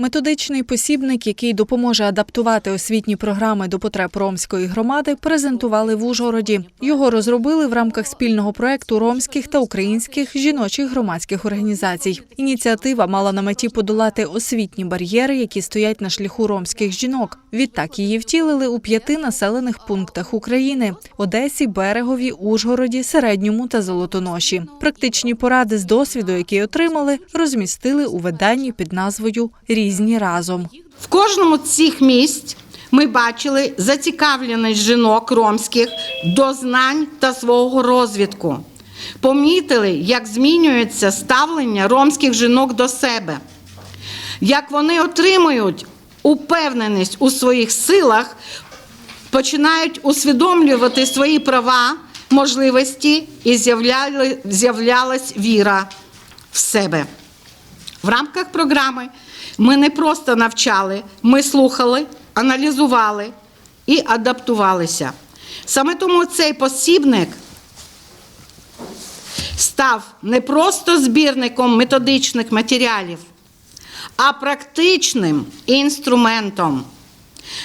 Методичний посібник, який допоможе адаптувати освітні програми до потреб ромської громади, презентували в Ужгороді. Його розробили в рамках спільного проекту ромських та українських жіночих громадських організацій. Ініціатива мала на меті подолати освітні бар'єри, які стоять на шляху ромських жінок. Відтак її втілили у п'яти населених пунктах України: Одесі, Берегові, Ужгороді, Середньому та Золотоноші. Практичні поради з досвіду, які отримали, розмістили у виданні під назвою Різні разом. В кожному з цих місць ми бачили зацікавленість жінок ромських до знань та свого розвитку. Помітили, як змінюється ставлення ромських жінок до себе, як вони отримують упевненість у своїх силах, починають усвідомлювати свої права, можливості і з'являлась віра в себе. В рамках програми ми не просто навчали, ми слухали, аналізували і адаптувалися. Саме тому цей посібник став не просто збірником методичних матеріалів, а практичним інструментом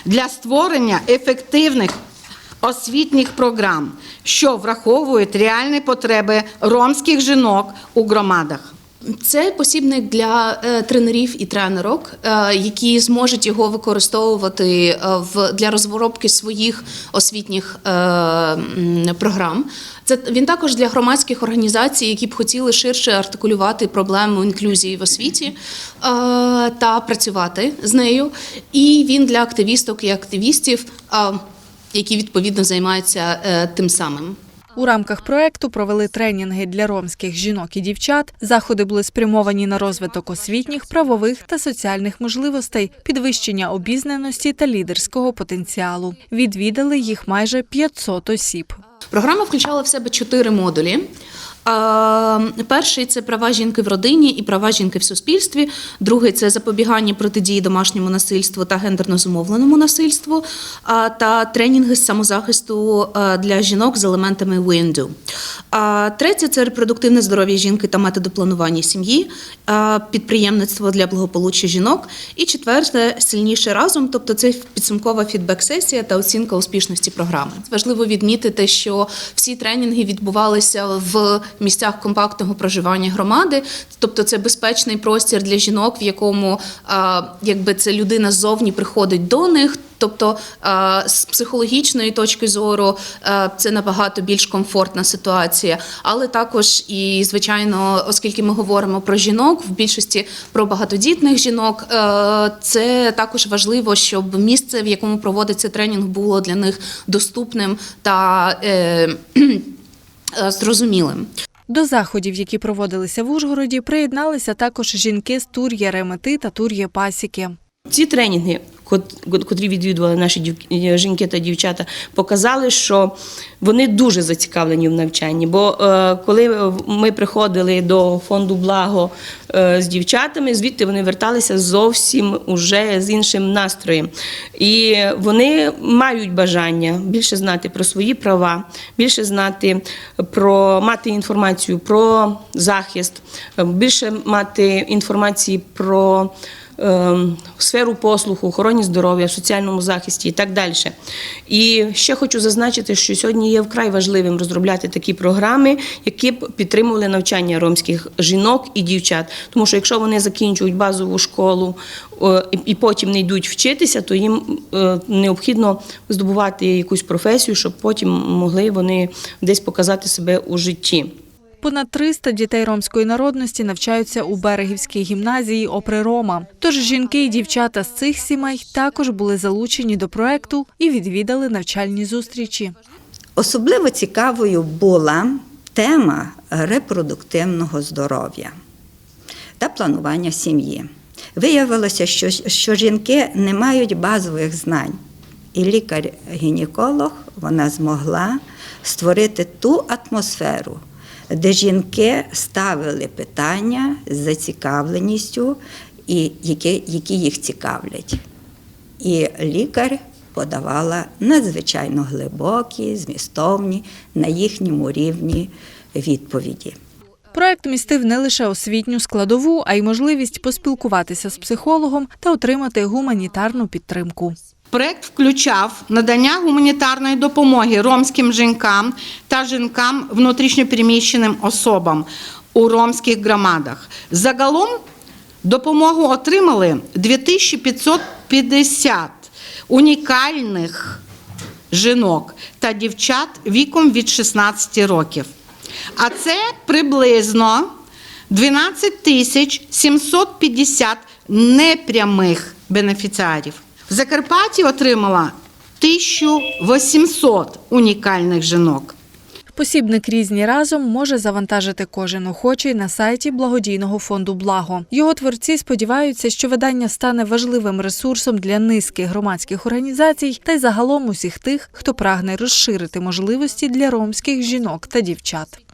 для створення ефективних освітніх програм, що враховують реальні потреби ромських жінок у громадах. Це посібник для е, тренерів і тренерок, е, які зможуть його використовувати е, в для розробки своїх освітніх програм. Це він також для громадських організацій, які б хотіли ширше артикулювати проблему інклюзії в освіті та працювати з нею. І він для активісток і активістів, які відповідно займаються тим самим. У рамках проекту провели тренінги для ромських жінок і дівчат. Заходи були спрямовані на розвиток освітніх, правових та соціальних можливостей, підвищення обізнаності та лідерського потенціалу. Відвідали їх майже 500 осіб. Програма включала в себе чотири модулі. Перший це права жінки в родині і права жінки в суспільстві. Другий це запобігання протидії домашньому насильству та гендерно зумовленому насильству. Та тренінги з самозахисту для жінок з елементами. А Третє це репродуктивне здоров'я жінки та методи планування сім'ї, підприємництво для благополуччя жінок. І четверте сильніше разом, тобто це підсумкова фідбек-сесія та оцінка успішності програми. Важливо відмітити, що всі тренінги відбувалися в місцях компактного проживання громади, тобто це безпечний простір для жінок, в якому якби це людина ззовні приходить до них. Тобто з психологічної точки зору це набагато більш комфортна ситуація, але також і звичайно, оскільки ми говоримо про жінок, в більшості про багатодітних жінок, е, це також важливо, щоб місце, в якому проводиться тренінг, було для них доступним та е, е, зрозумілим. До заходів, які проводилися в Ужгороді, приєдналися також жінки з Тур'є Ремети та Тур'є Пасіки. Ці тренінги, котрі відвідували наші жінки та дівчата, показали, що вони дуже зацікавлені в навчанні. Бо е, коли ми приходили до фонду Благо е, з дівчатами, звідти вони верталися зовсім уже з іншим настроєм. І вони мають бажання більше знати про свої права, більше знати про мати інформацію про захист, е, більше мати інформації про е, сферу послуху, охороні здоров'я, в соціальному захисті і так далі. І ще хочу зазначити, що сьогодні є вкрай важливим розробляти такі програми, які б підтримували навчання ромських жінок і дівчат. Тому що якщо вони закінчують базову школу і- і потім не йдуть вчитися, то їм е, необхідно здобувати якусь професію, щоб потім могли вони десь показати себе у житті. Понад 300 дітей ромської народності навчаються у берегівській гімназії Опри Рома. Тож жінки і дівчата з цих сімей також були залучені до проекту і відвідали навчальні зустрічі. Особливо цікавою була тема репродуктивного здоров'я та планування сім'ї. Виявилося, що, що жінки не мають базових знань. І лікар-гінеколог вона змогла створити ту атмосферу, де жінки ставили питання з зацікавленістю, і які, які їх цікавлять. І лікар подавала надзвичайно глибокі, змістовні на їхньому рівні відповіді. Проект містив не лише освітню складову, а й можливість поспілкуватися з психологом та отримати гуманітарну підтримку. Проект включав надання гуманітарної допомоги ромським жінкам та жінкам внутрішньопереміщеним особам у ромських громадах. Загалом допомогу отримали 2550 унікальних жінок та дівчат віком від 16 років. А це приблизно 12 тисяч 750 непрямих бенефіціарів. В Закарпатті отримала 1800 унікальних жінок. Посібник різні разом може завантажити кожен охочий на сайті благодійного фонду Благо. Його творці сподіваються, що видання стане важливим ресурсом для низки громадських організацій та й загалом усіх тих, хто прагне розширити можливості для ромських жінок та дівчат.